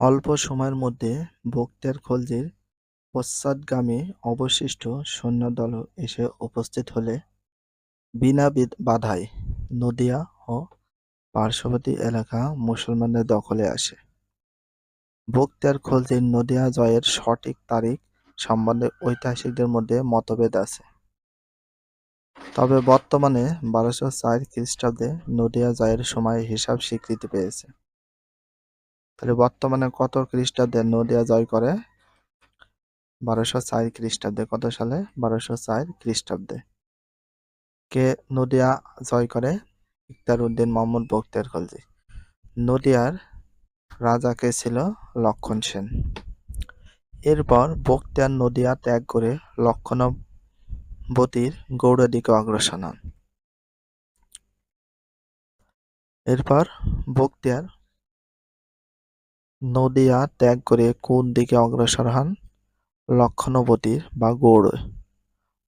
অল্প সময়ের মধ্যে বখতিয়ার খলজির পশ্চাৎগামী অবশিষ্ট সৈন্যদল এসে উপস্থিত হলে বিনা বাধায় নদিয়া ও পার্শ্ববর্তী এলাকা মুসলমানদের দখলে আসে। বখতিয়ার খলজির নদিয়া জয়ের সঠিক তারিখ সম্বন্ধে ঐতিহাসিকদের মধ্যে মতভেদ আছে। তবে বর্তমানে বারোশো চার খ্রিস্টাব্দে নদিয়া জয়ের সময় হিসাব স্বীকৃতি পেয়েছে। তাহলে বর্তমানে কত খ্রিস্টাব্দে নদিয়া জয় করে? বারোশো চার খ্রিস্টাব্দে। কত সালে? বারোশো চার খ্রিস্টাব্দে। কে নদিয়া জয় করে? ইকতার উদ্দিন মোহাম্মদ বখতিয়ার খলজি। নদিয়ার রাজা কে ছিল? লক্ষণ সেন। এরপর বখতিয়ার নদিয়া ত্যাগ করে লক্ষণবতীর গৌড়ের দিকে অগ্রসর হন। এরপর বখতিয়ার নদিয়া ত্যাগ করে কোন দিকে অগ্রসর হন? লক্ষণবতীর বা গৌড়।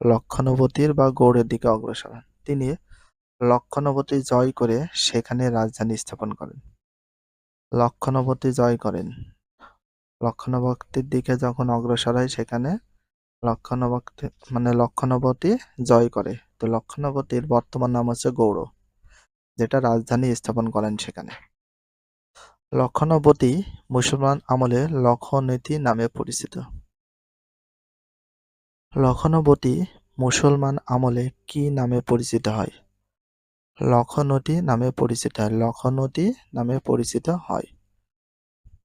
লক্ষণবতীর বা গৌড়ের দিকে অগ্রসর হন। তিনি লক্ষণবতী জয় করে সেখানে রাজধানী স্থাপন করেন। লক্ষণবতী জয় করেন। লক্ষণবতীর দিকে যখন অগ্রসর হয় সেখানে লক্ষণবতী মানে লক্ষণবতী জয় করে। তো লক্ষণবতীর বর্তমান নাম হচ্ছে গৌড়, যেটা রাজধানী স্থাপন করেন সেখানে। লক্ষণবতী মুসলমান আমলে লক্ষনীতি নামে পরিচিত। লক্ষণবতী মুসলমান আমলে কি নামে পরিচিত হয়? লক্ষণবতী নামে পরিচিত হয়। লক্ষণবতী নামে পরিচিত হয়।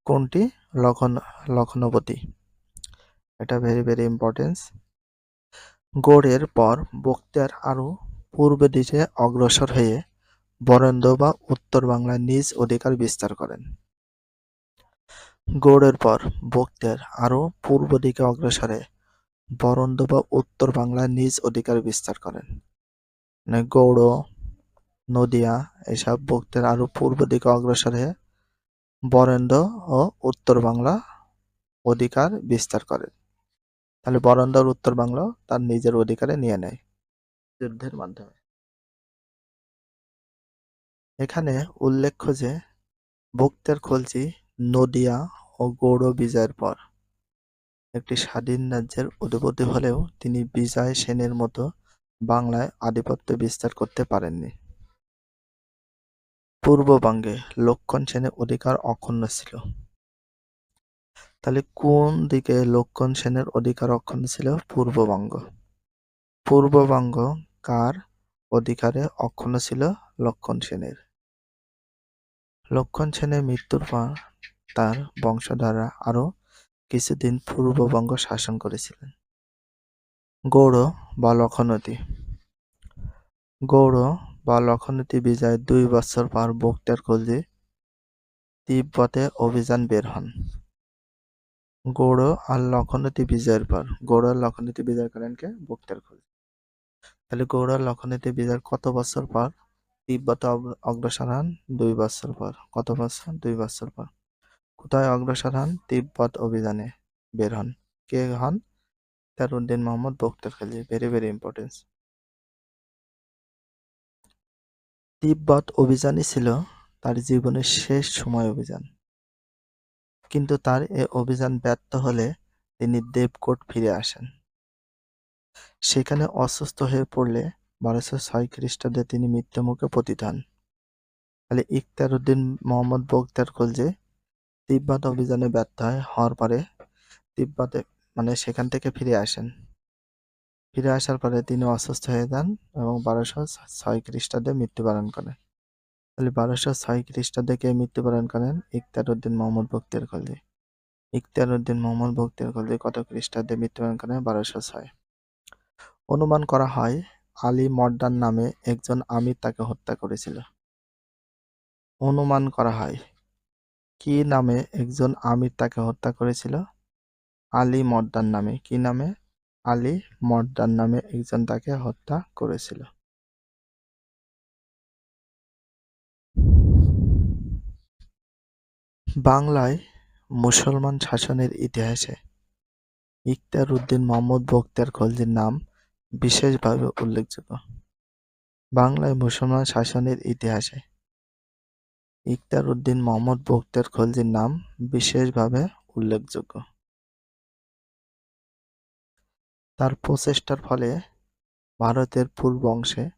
কোনটি? লক্ষণ, লক্ষণবতী। এটা ভেরি ভেরি ইম্পর্টেন্স গৌড়ের পর বক্তিয়ার আরও পূর্ব দিকে অগ্রসর হয়ে বরেন্দ্র বা উত্তর বাংলায় নিজ অধিকার বিস্তার করেন। গৌড়ের পর বক্তিয়ার আরও পূর্ব দিকে অগ্রসরে বরন্দ বা উত্তর বাংলায় নিজ অধিকার বিস্তার করেন। মানে গৌড়, নদিয়া এসব বক্তের আরও পূর্ব দিকে অগ্রসরে বরেন্দ্র ও উত্তর বাংলা অধিকার বিস্তার করেন। তাহলে বরেন্দ্র উত্তর বাংলা তার নিজের অধিকারে নিয়ে নেয়। যুদ্ধের মাধ্যমে। এখানে উল্লেখ্য যে, ভক্তের খলজি নদিয়া ও গৌড় বিজয়ের পর। একটি স্বাধীন রাজ্যের অধিপতি হলেও তিনি বিজয় সেনের মতো বাংলায় আধিপত্য বিস্তার করতে পারেননি। পূর্ববঙ্গে লক্ষণ সেনের অধিকার অক্ষুণ্ণ ছিল। তাহলে কোন দিকে লক্ষণ সেনের অধিকার অক্ষুণ্ণ ছিল? পূর্ববঙ্গ। পূর্ববঙ্গ কার অধিকারে অক্ষুণ্ণ ছিল? লক্ষণ সেনের। লক্ষণ সেনের মৃত্যুর পর তার বংশধররা আরও কিছুদিন পূর্ববঙ্গ শাসন করেছিলেন। গৌড় বা লক্ষণতী। গৌড় বা লক্ষণতী বিজয়ের দুই বছর পর বক্তিয়ার খলজি তিব্বতে অভিযান বের হন। গৌড় আর লক্ষণতী বিজয়ের পর, গৌড় আর বিজয় করেন কে? বক্তিয়ার খলজি তাহলে গৌড় আর লক্ষণতী বিজয়ের কত বছর পর তিব্বতে অগ্রসর হন দুই বছর পর। কত বছর দুই বছর পর। কোথায় অগ্রসর হন? তিব্বত অভিযানে বের হন। কে হন? Taruddin Mohammad Bakhtiyar Khalji very very importance Tibet অভিযানই ছিল তার জীবনের শেষ সময় অভিযান। কিন্তু তার এ অভিযান ব্যর্থ হলে তিনি দেবকোট ফিরে আসেন। সেখানে অসুস্থ হয়ে পড়লে বারোশো ছয় খ্রিস্টাব্দে তিনি মৃত্যুমুখে পতিত হন তাহলে ইকতার উদ্দিন মোহাম্মদ বক্তার খলজে তিব্বত অভিযানে ব্যর্থ হয়, হওয়ার পরে তিব্বতে মানে সেখান থেকে ফিরে আসেন। ফিরে আসার পরে তিনি অসুস্থ হয়ে যান এবং বারোশো ছয় খ্রিস্টাব্দে মৃত্যুবরণ করেন। তাহলে বারোশো ছয় খ্রিস্টাব্দে কে মৃত্যুবরণ করেন? ইকতার উদ্দিন মোহাম্মদ বক্তের খলজি ইকতার উদ্দিন মোহাম্মদ বক্তের খলজি কত খ্রিস্টাব্দে মৃত্যুবরণ করেন? বারোশো ছয়। অনুমান করা হয় আলী মর্দান নামে একজন আমির তাকে হত্যা করেছিল। অনুমান করা হয়, কি নামে একজন আমির তাকে হত্যা করেছিল? আলী মর্দান নামে, কি নামে? আলী মর্দান নামে একজন তাকে হত্যা করেছিল। বাংলায় মুসলমান শাসনের ইতিহাসে ইকতার উদ্দিন মোহাম্মদ বক্তার খলজির নাম বিশেষভাবে উল্লেখযোগ্য বাংলায় মুসলমান শাসনের ইতিহাসে ইখতার উদ্দিন মোহাম্মদ বখতিয়ার খলজির নাম বিশেষভাবে উল্লেখযোগ্য। তার প্রচেষ্টার ফলে ভারতের পূর্ব অংশে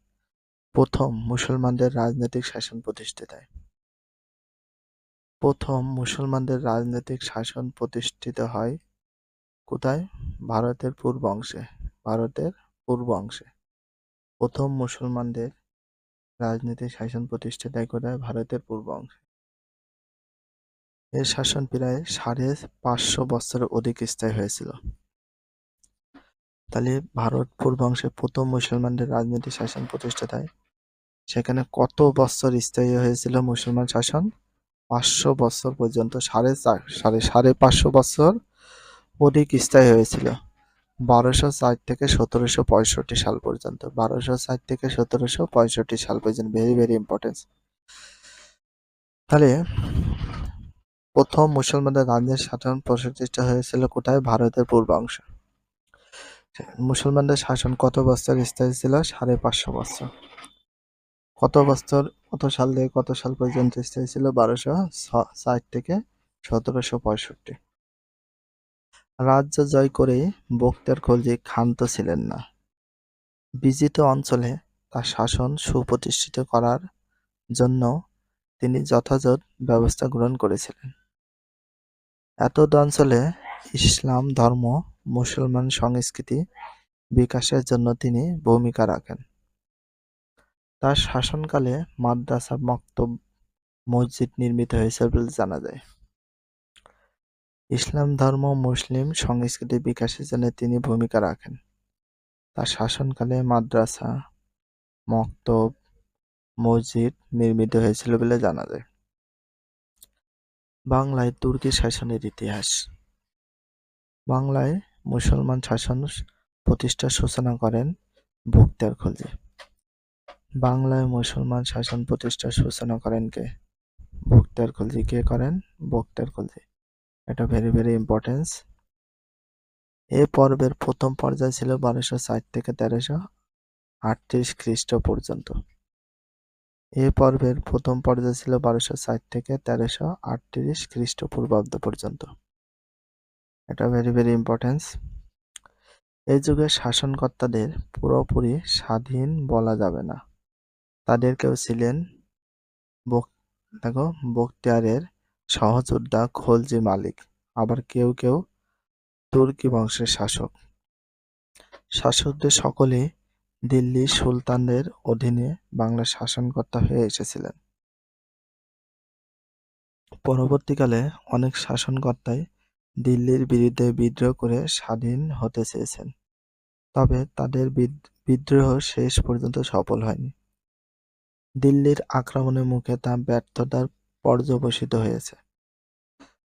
প্রথম মুসলমানদের রাজনৈতিক শাসন প্রতিষ্ঠিত হয়। প্রথম মুসলমানদের রাজনৈতিক শাসন প্রতিষ্ঠিত হয় কোথায়? ভারতের পূর্ব অংশে। ভারতের পূর্ব অংশে প্রথম মুসলমানদের রাজনৈতিক শাসন প্রতিষ্ঠিত কোথায়? ভারতের পূর্ব অংশে। এর শাসন প্রায় সাড়ে পাঁচশো বছরের অধিক স্থায়ী হয়েছিল। তাহলে ভারত পূর্ব অংশে প্রথম মুসলমানদের রাজনৈতিক শাসন প্রতিষ্ঠিত হয় সেখানে কত বছর স্থায়ী হয়েছিল মুসলমান শাসন পাঁচশো বছর পর্যন্ত, সাড়ে চার, সাড়ে সাড়ে পাঁচশো বছর অধিক স্থায়ী হয়েছিল বারোশো চার থেকে সতেরোশো পঁয়ষট্টি সাল পর্যন্ত। বারোশো চার থেকে সতেরোশো পঁয়ষট্টি সাল পর্যন্ত। ভেরি ভেরি ইম্পর্টেন্স তাহলে, প্রথম মুসলমানদের রাজনৈতিক শাসন প্রতিষ্ঠা হয়েছিল কোথায়? ভারতের পূর্বাংশ। মুসলমানদের শাসন কত বছর স্থায়ী ছিল? সাড়ে পাঁচশো বছর। কত বছর, কত সাল থেকে কত সাল পর্যন্ত স্থায়ী ছিল? বারোশো ষাট থেকে সতেরোশো পঁয়ষট্টি। রাজ্য জয় করে বক্তের খলজি ক্ষান্ত ছিলেন না। বিজিত অঞ্চলে তার শাসন সুপ্রতিষ্ঠিত করার জন্য তিনি যথাযথ ব্যবস্থা গ্রহণ করেছিলেন। এতদ অঞ্চলে ইসলাম, ধর্ম, মুসলমান সংস্কৃতি বিকাশের জন্য তিনি ভূমিকা রাখেন। তার শাসনকালে মাদ্রাসা মক্তব মসজিদ নির্মিত হয়েছে বলে জানা যায়। ইসলাম ধর্ম মুসলিম সংস্কৃতি বিকাশের জন্য তিনি ভূমিকা রাখেন। তার শাসনকালে মাদ্রাসা, মক্তব, মসজিদ নির্মিত হয়েছিল বলে জানা যায়। বাংলায় তুর্কি শাসনের ইতিহাস। বাংলায় মুসলমান শাসন প্রতিষ্ঠার সূচনা করেন বখতিয়ার খলজি বাংলায় মুসলমান শাসন প্রতিষ্ঠার সূচনা করেন কে? বখতিয়ার খলজি কে করেন? বখতিয়ার খলজি এটা ভেরি ভেরি ইম্পর্টেন্স এ পর্বের প্রথম পর্যায় ছিল বারোশো ষাট থেকে তেরোশো আটত্রিশ খ্রিস্ট পর্যন্ত। এ পর্বের প্রথম পর্যায় ছিল বারোশো ষাট থেকে তেরোশো আটত্রিশ খ্রিস্টপূর্বাব্দ পর্যন্ত। এটা ভেরি ভেরি ইম্পর্টেন্স এই যুগে শাসনকর্তাদের পুরোপুরি স্বাধীন বলা যাবে না। তাদের কেউ ছিলেন দেখো বখতিয়ারের সহযোদ্ধা খলজি মালিক, আবার কেউ কেউ তুর্কি বংশের শাসক। শাসকদের সকলে দিল্লি সুলতানদের অধীনে বাংলার শাসনকর্তা হয়ে এসেছিলেন। পরবর্তীকালে অনেক শাসনকর্তাই দিল্লির বিরুদ্ধে বিদ্রোহ করে স্বাধীন হতে চেয়েছেন, তবে তাদের বিদ্রোহ শেষ পর্যন্ত সফল হয়নি। দিল্লির আক্রমণের মুখে তা ব্যর্থতার পর্যবসিত হয়েছে।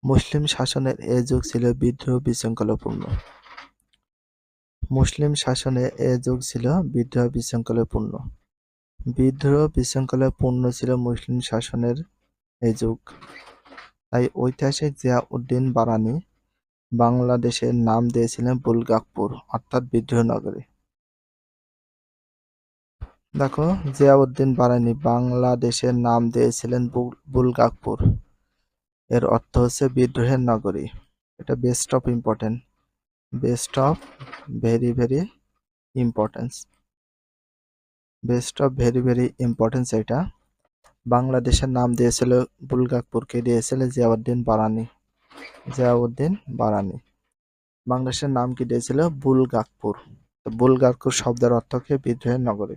মুসলিম শাসনের এ যুগ ছিল বিদ্রোহ বিশৃঙ্খলাপূর্ণ। মুসলিম শাসনে এ যুগ ছিল বিদ্রোহ বিশৃঙ্খলাপূর্ণ। বিদ্রোহ বিশৃঙ্খলায় পূর্ণ ছিল মুসলিম শাসনের এই যুগ। তাই ঐতিহাসিক জিয়া উদ্দিন বারানি বাংলাদেশের নাম দিয়েছিলেন বুলগাকপুর, অর্থাৎ বিদ্রোহ নগরী। দেখো, জিয়াউদ্দিন বারানি বাংলাদেশের নাম দিয়েছিলেন বুলগাকপুর। এর অর্থ হচ্ছে বিদ্রোহের নগরী। এটা best of important best of very very importance best of very very importance এটা। বাংলাদেশের নাম দিয়েছিল বুলগাকপুরকে, দিয়েছিল জিয়াউদ্দিন বারানি জিয়াউদ্দিন বারানি বাংলাদেশের নাম কি দিয়েছিল? বুলগাকপুর। বুলগাকপুর শব্দের অর্থকে বিদ্রোহের নগরী।